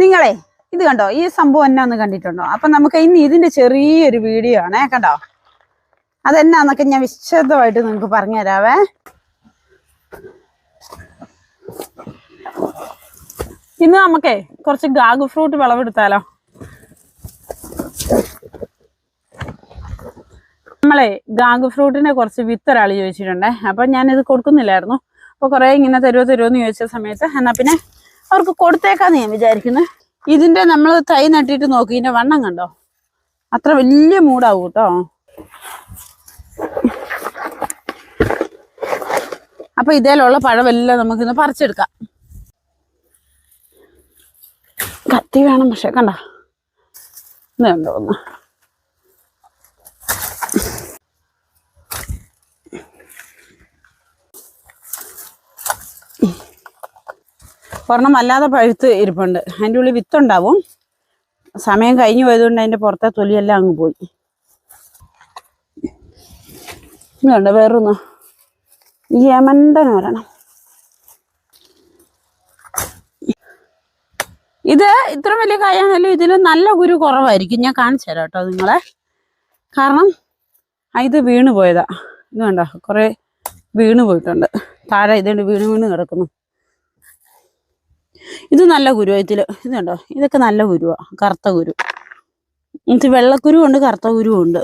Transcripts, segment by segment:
നിങ്ങളെ ഇത് കണ്ടോ? ഈ സംഭവം എന്നാന്ന് കണ്ടിട്ടുണ്ടോ? അപ്പൊ നമുക്ക് ഇന്ന് ഇതിന്റെ ചെറിയൊരു വീഡിയോ ആണേ കണ്ടോ? അതെന്നാന്നൊക്കെ ഞാൻ വിശദമായിട്ട് നിങ്ങൾക്ക് പറഞ്ഞു തരാവേ ഇന്ന് നമുക്കേ കുറച്ച് ഗാഗു ഫ്രൂട്ട് വിളവെടുത്താലോ? നമ്മളെ ഗാഗു ഫ്രൂട്ടിനെ കുറച്ച് വിത്ത് ഒരാൾ ചോദിച്ചിട്ടുണ്ടേ അപ്പൊ ഞാനിത് കൊടുക്കുന്നില്ലായിരുന്നു. അപ്പൊ കുറെ ഇങ്ങനെ തരുമോ എന്ന് ചോദിച്ച സമയത്ത് എന്നാ പിന്നെ അവർക്ക് കൊടുത്തേക്കാന്ന് ഞാൻ വിചാരിക്കുന്നു. ഇതിന്റെ നമ്മൾ തൈ നട്ടിട്ട് നോക്കി ഇതിന്റെ വണ്ണം കണ്ടോ? അത്ര വലിയ മൂടാവും കേട്ടോ അപ്പൊ ഇതേലുള്ള പഴമെല്ലാം നമുക്കിന്ന് പറിച്ചെടുക്കാം. കത്തി വേണം പക്ഷെ കണ്ട? ഇത് കണ്ടോ ഒന്ന്? ഒരെണ്ണം വല്ലാതെ പഴുത്ത് ഇരിപ്പുണ്ട്. അതിന്റെ ഉള്ളിൽ വിത്തുണ്ടാവും. സമയം കഴിഞ്ഞു പോയതുകൊണ്ട് അതിന്റെ പുറത്തെ തൊലിയെല്ലാം അങ്ങ് പോയി. ഇതുണ്ട് വേറൊന്ന്. യമന്റെ ഒരെണ്ണം. ഇത് ഇത്ര വലിയ കായാണല്ലോ ഇതിൽ നല്ല ഗുരു കുറവായിരിക്കും. ഞാൻ കാണിച്ചു തരാം കേട്ടോ നിങ്ങളെ. കാരണം ഇത് വീണ് പോയതാ. ഇത് കണ്ടോ കുറെ വീണ് പോയിട്ടുണ്ട്. താഴെ ഇതുണ്ട് വീണ് വീണ് കിടക്കുന്നു. ഇത് നല്ല കുരുവാ. ഇതിൽ ഇതുണ്ടോ ഇതൊക്കെ നല്ല കുരുവാ. കറുത്ത കുരു. ഇത് വെള്ളക്കുരുവും ഉണ്ട് കറുത്ത കുരുവും ഉണ്ട്.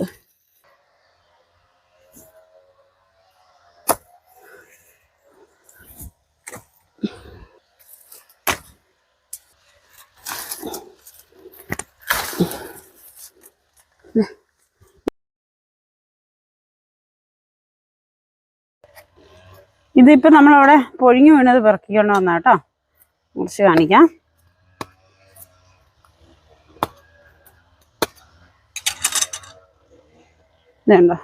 ഇതിപ്പോ നമ്മളവിടെ പൊഴിഞ്ഞു വീണത് പെറുക്കിക്കൊണ്ട് വന്നാ കേട്ടോ. മുറിച്ച് കാണിക്കാം. ഇതുണ്ടോ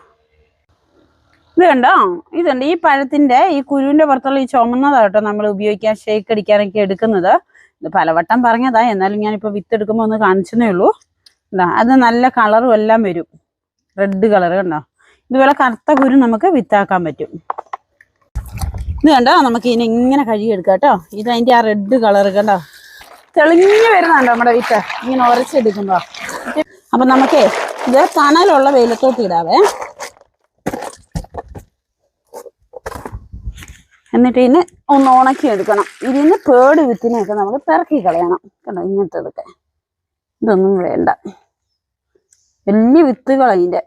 ഇത് കണ്ടോ? ഇതുണ്ട് ഈ പഴത്തിന്റെ ഈ കുരുവിന്റെ പുറത്തുള്ള ഈ ചുമന്നതാണ് കേട്ടോ നമ്മൾ ഉപയോഗിക്കാൻ ഷേക്ക് അടിക്കാനൊക്കെ എടുക്കുന്നത്. ഇത് പലവട്ടം പറഞ്ഞതാ എന്നാലും ഞാനിപ്പോ വിത്ത് എടുക്കുമ്പോൾ ഒന്ന് കാണിച്ചതേ ഉള്ളൂ. എന്താ അത് നല്ല കളറും എല്ലാം വരും. റെഡ് കളർ കണ്ടോ? ഇതുപോലെ കറുത്ത കുരു നമുക്ക് വിത്താക്കാൻ പറ്റും. ഇത് കണ്ടോ? നമുക്ക് ഇതിനെ ഇങ്ങനെ കഴുകിയെടുക്കാം കേട്ടോ. ഇത് അതിന്റെ ആ റെഡ് കളർ കണ്ടോ? തെളിഞ്ഞു വരുന്നുണ്ടോ നമ്മുടെ വിത്ത് ഇങ്ങനെ ഉറച്ചെടുക്കുമ്പോ അപ്പൊ നമുക്കേ ഇത് തണലുള്ള വെയിലത്തോട്ട് ഇടാവേ. എന്നിട്ട് ഇതിനെ ഒന്ന് ഉണക്കി എടുക്കണം. ഇതിന് പേട് വിത്തിനെയൊക്കെ നമ്മൾ പിറക്കി കളയണം. കണ്ടോ? ഇങ്ങനത്തതൊക്കെ. ഇതൊന്നും വേണ്ട. വലിയ വിത്തുകൾ അതിന്റെ